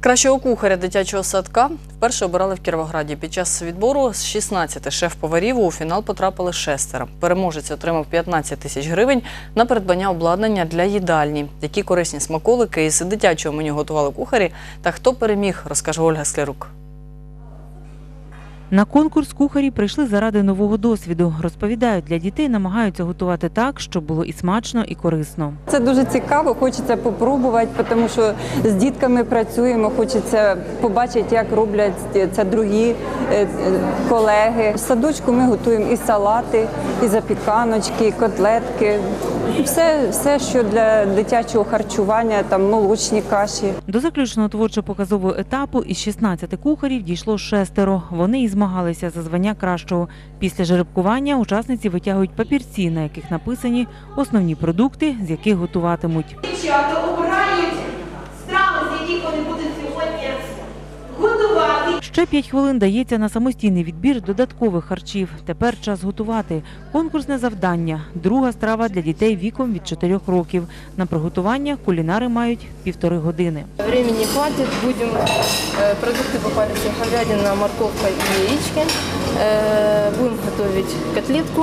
Кращого кухаря дитячого садка вперше обирали в Кіровограді. Під час відбору з 16 шеф-поварів у фінал потрапили шестеро. Переможець отримав 15 тисяч гривень на придбання обладнання для їдальні. Які корисні смаколики із дитячого меню готували кухарі та хто переміг, розкаже Ольга Склярук. На конкурс кухарі прийшли заради нового досвіду. Розповідають, для дітей намагаються готувати так, щоб було і смачно, і корисно. Це дуже цікаво, хочеться попробувати, тому що з дітками працюємо, хочеться побачити, як роблять це другі е, е, колеги. В садочку ми готуємо і салати, і запіканочки, і котлетки. Все, все, що для дитячого харчування, там молочні каші. До заключного творчо-показового етапу із 16 кухарів дійшло шестеро. Вони і змагалися за звання кращого. Після жеребкування учасниці витягують папірці, на яких написані основні продукти, з яких готуватимуть. Дівчата обирають страви, з яких вони будуть сьогодні готувати. Ще 5 хвилин дається на самостійний відбір додаткових харчів. Тепер час готувати. Конкурсне завдання. Друга страва для дітей віком від 4 років. На приготування кулінари мають півтори години. Времени хватит, будем, э, продукты попались говядина, морковка и яички. Э, Будем готовить котлетку.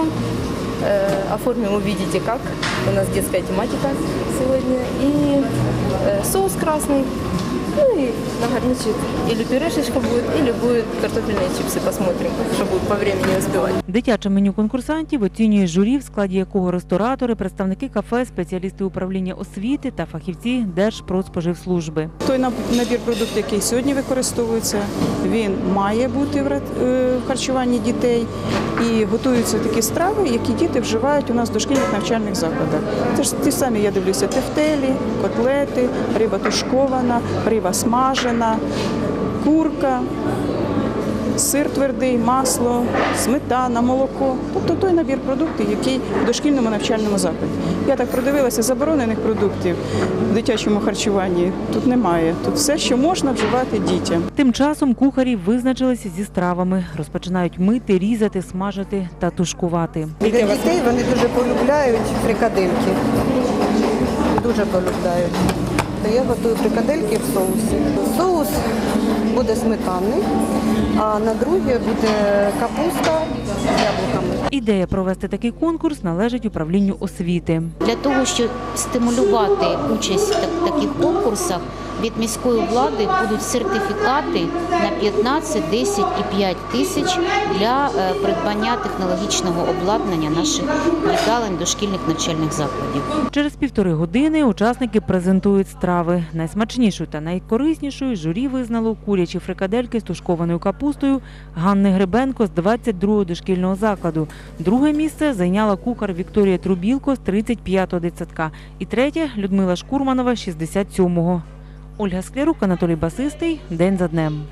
Э, Оформим, увидите как. У нас детская тематика сегодня. И э, соус красный. Ну и на гарничек или пюрешечка будет, или будет картофельные чипсы. Посмотрим, что будет по времени успевать. Дитяче меню конкурсантів оцінює журі, в складі якого ресторатори, представники кафе, спеціалісти управління освіти та фахівці Держпродспоживслужби. Той наб- набір продуктів, який сьогодні використовується, він має бути в е, в харчуванні дітей. І готуються такі страви, які діти вживають у нас в дошкільних навчальних закладах. Це ж ті самі, я дивлюся, тефтелі, котлети, риба тушкована, риба смажена, курка. Сир твердий, масло, сметана, молоко. Тобто той набір продуктів, який в дошкільному навчальному закладі. Я так продивилася, заборонених продуктів в дитячому харчуванні тут немає. Тут все, що можна вживати дітям. Тим часом кухарі визначилися зі стравами, розпочинають мити, різати, смажити та тушкувати. Для дітей вони дуже полюбляють фрикадельки. Дуже полюбляють. То я готую фрикадельки в соусі. Соус буде сметанний, а на друге буде капуста з яблуками. Ідея провести такий конкурс належить управлінню освіти. Для того, щоб стимулювати участь в таких конкурсах, від міської влади будуть сертифікати на 15, 10 і 5 тисяч для е, придбання технологічного обладнання наших їдалень дошкільних навчальних закладів. Через півтори години учасники презентують страви. Найсмачнішою та найкориснішою журі визнало курячі фрикадельки з тушкованою капустою Ганни Гребенко з 22-го дошкільного закладу. Друге місце зайняла кухар Вікторія Трубілко з 35-го дитсадка. І третє Людмила Шкурманова з 67-го. Ольга Склярук, Анатолій Басистий. День за днем.